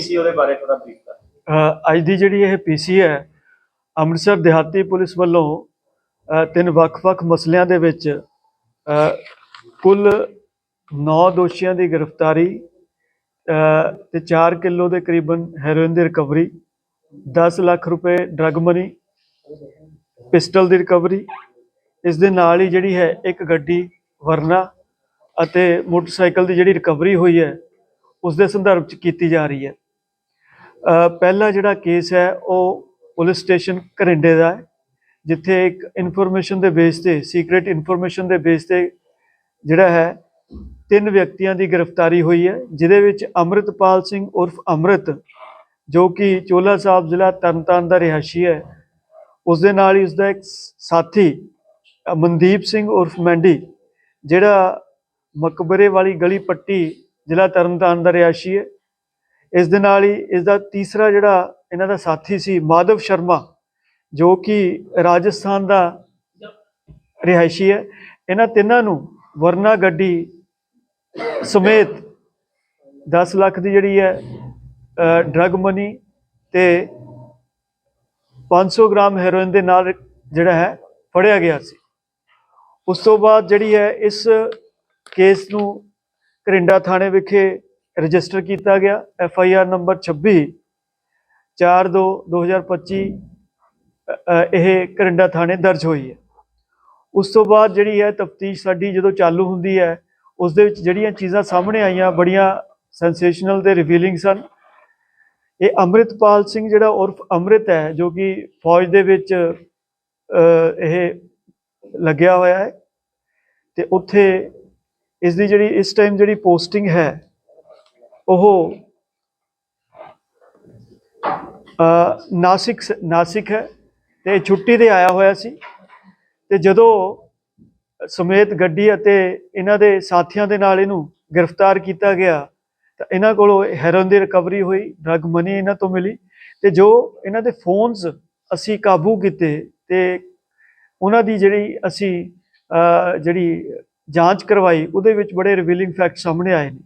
ਪੀਸੀ ਉਹਦੇ ਬਾਰੇ ਥੋੜਾ ਬਰੀਫ ਕਰ। ਅੱਜ ਦੀ ਜਿਹੜੀ ਇਹ ਪੀਸੀ ਹੈ ਅੰਮ੍ਰਿਤਸਰ ਦਿਹਾਤੀ ਪੁਲਿਸ ਵੱਲੋਂ ਤਿੰਨ ਵੱਖ-ਵੱਖ ਮਸਲਿਆਂ ਦੇ ਵਿੱਚ ਕੁੱਲ 9 ਦੋਸ਼ੀਆਂ ਦੀ ਗ੍ਰਿਫਤਾਰੀ ਅ, ਤੇ 4 ਕਿਲੋ ਦੇ ਕਰੀਬਨ ਹੈਰੋਇਨ ਦੀ ਰਿਕਵਰੀ 10 ਲੱਖ ਰੁਪਏ ਡਰਗ ਮਨੀ ਪਿਸਟਲ ਦੀ ਰਿਕਵਰੀ ਇਸ ਦੇ ਨਾਲ ਹੀ ਜਿਹੜੀ ਹੈ ਇੱਕ ਗੱਡੀ ਵਰਨਾ ਅਤੇ ਮੋਟਰਸਾਈਕਲ ਦੀ ਜਿਹੜੀ ਰਿਕਵਰੀ ਹੋਈ ਹੈ ਉਸ ਦੇ ਸੰਦਰਭ ਚ ਕੀਤੀ ਜਾ ਰਹੀ ਹੈ। ਪਹਿਲਾ ਜਿਹੜਾ ਕੇਸ ਹੈ, ਉਹ ਪੁਲਿਸ ਸਟੇਸ਼ਨ ਘਰਿੰਡੇ ਦਾ ਹੈ, ਜਿੱਥੇ ਇੱਕ ਇਨਫੋਰਮੇਸ਼ਨ ਦੇ ਬੇਸ ਤੇ ਸੀਕ੍ਰੀਟ ਇਨਫੋਰਮੇਸ਼ਨ ਦੇ ਬੇਸ ਤੇ ਜਿਹੜਾ ਹੈ, ਤਿੰਨ ਵਿਅਕਤੀਆਂ ਦੀ ਗ੍ਰਿਫਤਾਰੀ ਹੋਈ ਹੈ ਜਿਦੇ ਵਿੱਚ ਅੰਮ੍ਰਿਤਪਾਲ ਸਿੰਘ ਉਰਫ ਅੰਮ੍ਰਿਤ, ਜੋ ਕਿ ਚੋਲਾ ਸਾਹਿਬ ਜ਼ਿਲ੍ਹਾ ਤਰਨਤਾਰਨ ਦਾ ਰਿਹਾਇਸ਼ੀ ਹੈ, ਉਸ ਦੇ ਨਾਲ ਹੀ ਉਸ ਦਾ ਇੱਕ ਸਾਥੀ ਮਨਦੀਪ ਸਿੰਘ ਉਰਫ ਮੈਂਡੀ, ਜਿਹੜਾ ਮਕਬਰੇ ਵਾਲੀ ਗਲੀ ਪੱਟੀ ਜ਼ਿਲ੍ਹਾ ਤਰਨਤਾਰਨ ਦਾ ਰਿਹਾਇਸ਼ੀ ਹੈ ਇਸ ਦੇ ਨਾਲ ਹੀ ਇਸ ਦਾ ਤੀਸਰਾ ਜਿਹੜਾ ਇਹਨਾਂ ਦਾ ਸਾਥੀ ਸੀ ਮਾਧਵ ਸ਼ਰਮਾ, ਜੋ ਕਿ ਰਾਜਸਥਾਨ ਦਾ ਰਿਹਾਇਸ਼ੀ ਹੈ। ਇਹਨਾਂ ਤਿੰਨਾਂ ਨੂੰ ਵਰਨਾ ਗੱਡੀ ਸਮੇਤ 10 ਲੱਖ ਦੀ ਜਿਹੜੀ ਹੈ ਡਰਗ ਮਨੀ ਤੇ 500 ਗ੍ਰਾਮ ਹੈਰੋਇਨ ਦੇ ਨਾਲ ਜਿਹੜਾ ਹੈ ਫੜਿਆ ਗਿਆ ਸੀ। ਉਸ ਤੋਂ ਬਾਅਦ ਜਿਹੜੀ ਹੈ, ਇਸ ਕੇਸ ਨੂੰ ਕਰਿੰਡਾ ਥਾਣੇ ਵਿਖੇ ਰਜਿਸਟਰ ਕੀਤਾ ਗਿਆ ਐਫ ਆਈ ਆਰ ਨੰਬਰ 26 4 2 2025 ਅ, ਅ, ਇਹ ਕਰਿੰਡਾ ਥਾਣੇ ਦਰਜ ਹੋਈ ਹੈ। ਉਸ ਤੋਂ ਬਾਅਦ ਜਿਹੜੀ ਹੈ ਤਫਤੀਸ਼ ਸਾਡੀ ਜਦੋਂ ਚਾਲੂ ਹੁੰਦੀ ਹੈ ਉਸ ਦੇ ਵਿੱਚ ਜਿਹੜੀਆਂ ਚੀਜ਼ਾਂ ਸਾਹਮਣੇ ਆਈਆਂ ਬੜੀਆਂ ਸੈਂਸੇਸ਼ਨਲ ਤੇ ਰਿਵੀਲਿੰਗ ਸਨ। ਇਹ ਅੰਮ੍ਰਿਤਪਾਲ ਸਿੰਘ ਜਿਹੜਾ ਉਰਫ ਅੰਮ੍ਰਿਤ ਹੈ ਜੋ ਕਿ ਫੌਜ ਦੇ ਵਿੱਚ ਇਹ ਲੱਗਿਆ ਹੋਇਆ ਹੈ। ਤੇ ਉੱਥੇ ਇਸ ਦੀ ਜਿਹੜੀ ਇਸ ਟਾਈਮ ਜਿਹੜੀ ਪੋਸਟਿੰਗ ਹੈ ਉਹ ਨਾਸਿਕ ਨਾਸਿਕ ਹੈ ਤੇ ਛੁੱਟੀ ਤੇ ਆਇਆ ਹੋਇਆ ਸੀ ਤੇ ਜਦੋਂ ਸਮੇਤ ਗੱਡੀ ਅਤੇ ਇਹਨਾਂ ਦੇ ਸਾਥੀਆਂ ਦੇ ਨਾਲ ਇਹਨੂੰ ਗ੍ਰਿਫਤਾਰ ਕੀਤਾ ਗਿਆ ਤਾਂ ਇਹਨਾਂ ਕੋਲੋਂ ਹੈਰੋਇਨ ਦੀ ਰਿਕਵਰੀ ਹੋਈ, ਡਰਗ ਮਨੀ ਇਹਨਾਂ ਤੋਂ ਮਿਲੀ ਤੇ ਜੋ ਇਹਨਾਂ ਦੇ ਫੋਨਸ ਅਸੀਂ ਕਾਬੂ ਕੀਤੇ ਤੇ ਉਹਨਾਂ ਦੀ ਜਿਹੜੀ ਅਸੀਂ ਜਿਹੜੀ ਜਾਂਚ ਕਰਵਾਈ ਉਹਦੇ ਵਿੱਚ ਬੜੇ ਰਿਵੀਲਿੰਗ ਫੈਕਟ ਸਾਹਮਣੇ ਆਏ ਨੇ।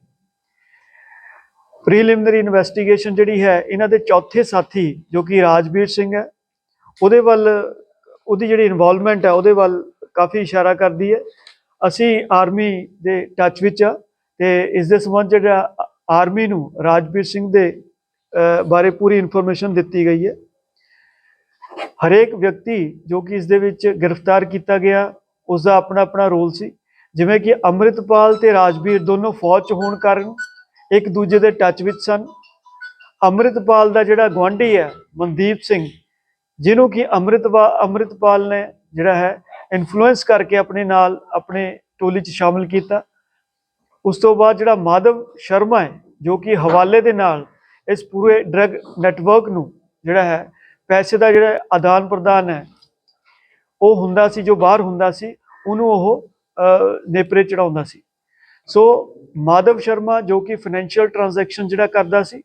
ਪ੍ਰੀਲਿਮਿਨਰੀ ਇਨਵੈਸਟੀਗੇਸ਼ਨ ਜਿਹੜੀ ਹੈ, ਇਹਨਾਂ ਦੇ ਚੌਥੇ ਸਾਥੀ ਜੋ ਕਿ ਰਾਜਵੀਰ ਸਿੰਘ ਹੈ, ਉਹਦੇ ਵੱਲ, ਉਹਦੀ ਜਿਹੜੀ ਇਨਵੋਲਵਮੈਂਟ ਹੈ, ਉਹਦੇ ਵੱਲ ਕਾਫੀ ਇਸ਼ਾਰਾ ਕਰਦੀ ਹੈ। ਅਸੀਂ ਆਰਮੀ ਦੇ ਟੱਚ ਵਿੱਚ ਆ ਤੇ ਇਸ ਦੇ ਸੰਬੰਧ ਜਿਹੜਾ ਆਰਮੀ ਨੂੰ ਰਾਜਵੀਰ ਸਿੰਘ ਦੇ ਬਾਰੇ ਪੂਰੀ ਇਨਫੋਰਮੇਸ਼ਨ ਦਿੱਤੀ ਗਈ ਹੈ। ਹਰੇਕ ਵਿਅਕਤੀ ਜੋ ਕਿ ਇਸ ਦੇ ਵਿੱਚ ਗ੍ਰਿਫਤਾਰ ਕੀਤਾ ਗਿਆ ਉਸ ਦਾ ਆਪਣਾ ਆਪਣਾ ਰੋਲ ਸੀ। ਜਿਵੇਂ ਕਿ ਅੰਮ੍ਰਿਤਪਾਲ ਤੇ ਰਾਜਵੀਰ ਦੋਨੋਂ ਫੌਜ 'ਚ ਹੋਣ ਕਾਰਨ ਇੱਕ ਦੂਜੇ ਦੇ ਟੱਚ ਵਿੱਚ ਸਨ। ਅੰਮ੍ਰਿਤਪਾਲ ਦਾ ਜਿਹੜਾ ਗੁਆਂਢੀ ਹੈ, ਮਨਦੀਪ ਸਿੰਘ, ਜਿਹਨੂੰ ਕਿ ਅੰਮ੍ਰਿਤਪਾਲ ਅੰਮ੍ਰਿਤਪਾਲ ਨੇ ਜਿਹੜਾ ਹੈ ਇਨਫਲੂਐਂਸ ਕਰਕੇ ਆਪਣੇ ਨਾਲ ਆਪਣੇ ਟੋਲੀ 'ਚ ਸ਼ਾਮਲ ਕੀਤਾ। ਉਸ ਤੋਂ ਬਾਅਦ ਜਿਹੜਾ ਮਾਧਵ ਸ਼ਰਮਾ ਹੈ, ਜੋ ਕਿ ਹਵਾਲੇ ਦੇ ਨਾਲ ਇਸ ਪੂਰੇ ਡਰਗ ਨੈਟਵਰਕ ਨੂੰ ਜਿਹੜਾ ਹੈ, ਪੈਸੇ ਦਾ ਜਿਹੜਾ ਆਦਾਨ ਪ੍ਰਦਾਨ ਹੈ, ਉਹ ਹੁੰਦਾ ਸੀ, ਜੋ ਬਾਹਰ ਹੁੰਦਾ ਸੀ, ਉਹਨੂੰ ਉਹ ਨੇਪਰੇ ਚੜਾਉਂਦਾ ਸੀ। ਸੋ ਮਾਧਵ ਸ਼ਰਮਾ ਜੋ ਕਿ ਫਾਈਨੈਂਸ਼ੀਅਲ ਟ੍ਰਾਂਜੈਕਸ਼ਨ ਜਿਹੜਾ ਕਰਦਾ ਸੀ,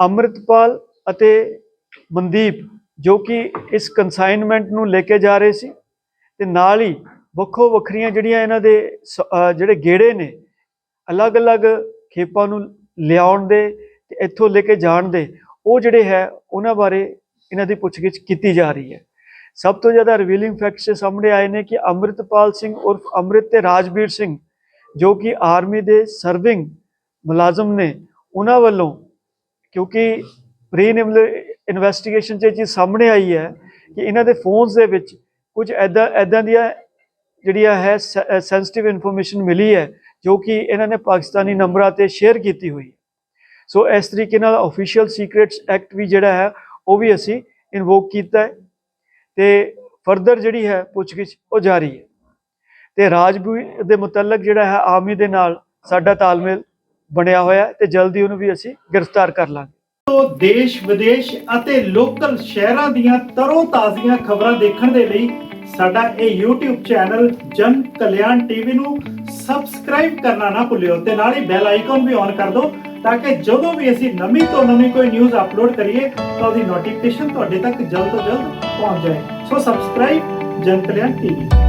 ਅੰਮ੍ਰਿਤਪਾਲ ਅਤੇ ਮਨਦੀਪ ਜੋ ਕਿ ਇਸ ਕਨਸਾਈਨਮੈਂਟ ਨੂੰ ਲੈ ਕੇ ਜਾ ਰਹੇ ਸੀ ਤੇ ਨਾਲ ਹੀ ਵੱਖੋ ਵੱਖਰੀਆਂ ਜਿਹੜੀਆਂ ਇਹਨਾਂ ਦੇ ਸ- ਜਿਹੜੇ ਗੇੜੇ ਨੇ, ਅਲੱਗ-ਅਲੱਗ ਖੇਪਾਂ ਨੂੰ ਲਿਆਉਣ ਦੇ ਤੇ ਇੱਥੋਂ ਲੈ ਕੇ ਜਾਣ ਦੇ, ਉਹ ਜਿਹੜੇ ਹੈ, ਉਹਨਾਂ ਬਾਰੇ ਇਹਨਾਂ ਦੀ ਪੁੱਛਗਿੱਛ ਕੀਤੀ ਜਾ ਰਹੀ ਹੈ। ਸਭ ਤੋਂ ਜ਼ਿਆਦਾ ਰਿਵੀਲਿੰਗ ਫੈਕਟਸ ਸਾਹਮਣੇ ਆਏ ਨੇ ਕਿ ਅੰਮ੍ਰਿਤਪਾਲ ਸਿੰਘ ਉਰਫ ਅੰਮ੍ਰਿਤ ਤੇ ਰਾਜਵੀਰ ਸਿੰਘ ਜੋ ਕਿ ਆਰਮੀ ਦੇ ਸਰਵਿੰਗ ਮੁਲਾਜ਼ਮ ਨੇ ਉਹਨਾਂ ਵੱਲੋਂ, ਕਿਉਂਕਿ ਪ੍ਰੀ ਇਨਵੈਸਟੀਗੇਸ਼ਨ 'ਚ ਇਹ ਚੀਜ਼ ਸਾਹਮਣੇ ਆਈ ਹੈ ਕਿ ਇਹਨਾਂ ਦੇ ਫੋਨਸ ਦੇ ਵਿੱਚ ਕੁਝ ਐਦਾਂ ਐਦਾਂ ਦੀਆਂ ਜਿਹੜੀਆਂ ਹੈ ਸੈਂਸਿਟਿਵ ਇਨਫੋਰਮੇਸ਼ਨ ਮਿਲੀ ਹੈ, ਜੋ ਕਿ ਇਹਨਾਂ ਨੇ ਪਾਕਿਸਤਾਨੀ ਨੰਬਰਾਂ ਤੇ ਸ਼ੇਅਰ ਕੀਤੀ ਹੋਈ ਸੋ ਇਸ ਤਰੀਕੇ ਨਾਲ ਅਫੀਸ਼ੀਅਲ ਸੀਕ੍ਰੀਟਸ ਐਕਟ ਵੀ ਜਿਹੜਾ ਹੈ, ਉਹ ਵੀ ਅਸੀਂ ਇਨਵੋਕ ਕੀਤਾ ਹੈ ਤੇ ਫਰਦਰ ਜਿਹੜੀ ਹੈ ਪੁੱਛਗਿੱਛ ਉਹ ਜਾਰੀ ਹੈ। ਤੇ ਰਾਜਵੀਰ ਦੇ ਮੁਤਲਕ ਜਿਹੜਾ ਹੈ ਆਰਮੀ ਦੇ ਨਾਲ ਸਾਡਾ ਤਾਲਮੇਲ ਬਣਿਆ ਹੋਇਆ ਤੇ ਜਲਦੀ ਉਹਨੂੰ ਵੀ ਅਸੀਂ ਗ੍ਰਿਫਤਾਰ ਕਰ ਲਾਂਗੇ। ਤੋਂ ਦੇਸ਼, ਵਿਦੇਸ਼ ਅਤੇ ਲੋਕਲ ਸ਼ਹਿਰਾਂ ਦੀਆਂ ਤਰੋ ਤਾਜ਼ੀਆਂ ਖਬਰਾਂ ਦੇਖਣ ਦੇ ਲਈ ਸਾਡਾ ਇਹ YouTube ਚੈਨਲ ਜਨ ਕਲਿਆਣ ਟੀਵੀ ਨੂੰ ਸਬਸਕ੍ਰਾਈਬ ਕਰਨਾ ਨਾ ਭੁੱਲਿਓ ਤੇ ਨਾਲ ਹੀ ਬੈਲ ਆਈਕਨ ਵੀ ਔਨ ਕਰ ਦਿਓ ਤਾਂ ਕਿ ਜਦੋਂ ਵੀ ਅਸੀਂ ਨਵੀਂ ਤੋਂ ਨਵੀਂ ਕੋਈ ਨਿਊਜ਼ ਅਪਲੋਡ ਕਰੀਏ ਤਾਂ ਉਹਦੀ ਨੋਟੀਫਿਕੇਸ਼ਨ ਤੁਹਾਡੇ ਤੱਕ ਜਲਦ ਤੋਂ ਜਲਦ ਪਹੁੰਚ ਜਾਏ। ਸੋ ਸਬਸਕ੍ਰਾਈਬ ਜਨ ਕਲਿਆਣ ਟੀਵੀ।